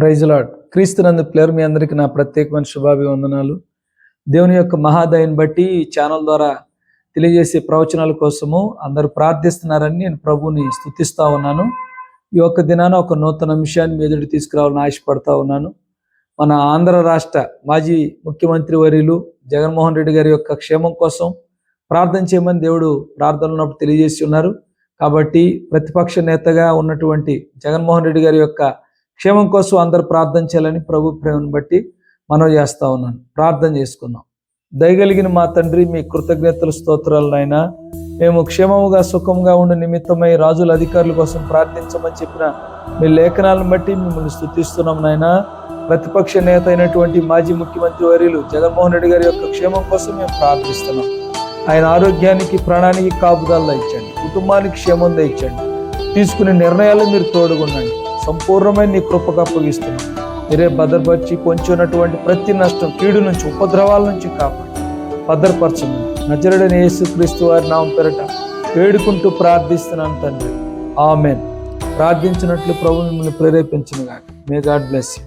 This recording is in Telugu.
ప్రైజ్ లాడ్ క్రీస్తునందు ప్లేయర్ మీ అందరికీ నా ప్రత్యేకమైన శుభాభివందనాలు. దేవుని యొక్క మహాదయని బట్టి ఈ ఛానల్ ద్వారా తెలియజేసే ప్రవచనాల కోసము అందరూ ప్రార్థిస్తున్నారని నేను ప్రభుని స్తుతిస్తా ఉన్నాను. ఈ యొక్క దినాన ఒక నూతన అంశాన్ని మీ ఎదుటి తీసుకురావాలని ఆశపడతా ఉన్నాను. మన ఆంధ్ర రాష్ట్ర మాజీ ముఖ్యమంత్రి వర్యులు జగన్మోహన్ రెడ్డి గారి యొక్క క్షేమం కోసం ప్రార్థన చేయమని దేవుడు ప్రార్థనలు ఉన్నప్పుడు తెలియజేసి ఉన్నారు. కాబట్టి ప్రతిపక్ష నేతగా ఉన్నటువంటి జగన్మోహన్ రెడ్డి గారి యొక్క క్షేమం కోసం అందరు ప్రార్థన చేయాలని ప్రభు ప్రేమను బట్టి మనవి చేస్తా ఉన్నాను. ప్రార్థన చేసుకుందాం. దయగలిగిన మా తండ్రి మీ కృతజ్ఞతలు స్తోత్రాలు నాయన. మేము క్షేమముగా సుఖంగా ఉండే నిమిత్తమై రాజుల అధికారుల కోసం ప్రార్థించమని చెప్పిన మీ లేఖనాలను బట్టి మిమ్మల్ని స్థుతిస్తున్నాం నాయన. ప్రతిపక్ష నేత అయినటువంటి మాజీ ముఖ్యమంత్రి వర్యులు జగన్మోహన్ రెడ్డి గారి యొక్క క్షేమం కోసం మేము ప్రార్థిస్తున్నాం. ఆయన ఆరోగ్యానికి ప్రాణానికి కాపుదల ఇచ్చండి కుటుంబానికి క్షేమం ఇచ్చండి తీసుకునే నిర్ణయాలు మీరు తోడుగుండండి సంపూర్ణమైన నీ కృపకు అప్పగిస్తున్నాం మీరే భద్రపరిచి పొంచి ఉన్నటువంటి ప్రతి నష్టం కీడు నుంచి ఉపద్రవాల నుంచి కాపాడు. భద్రపరచండి నజరుడని యేసుక్రీస్తు వారి నామం పెరట వేడుకుంటూ ప్రార్థిస్తున్నాను తండ్రి. ఆమెన్. ప్రార్థించినట్లు ప్రభు మిమ్మల్ని ప్రేరేపించిన మే గాడ్ బ్లెస్ యూ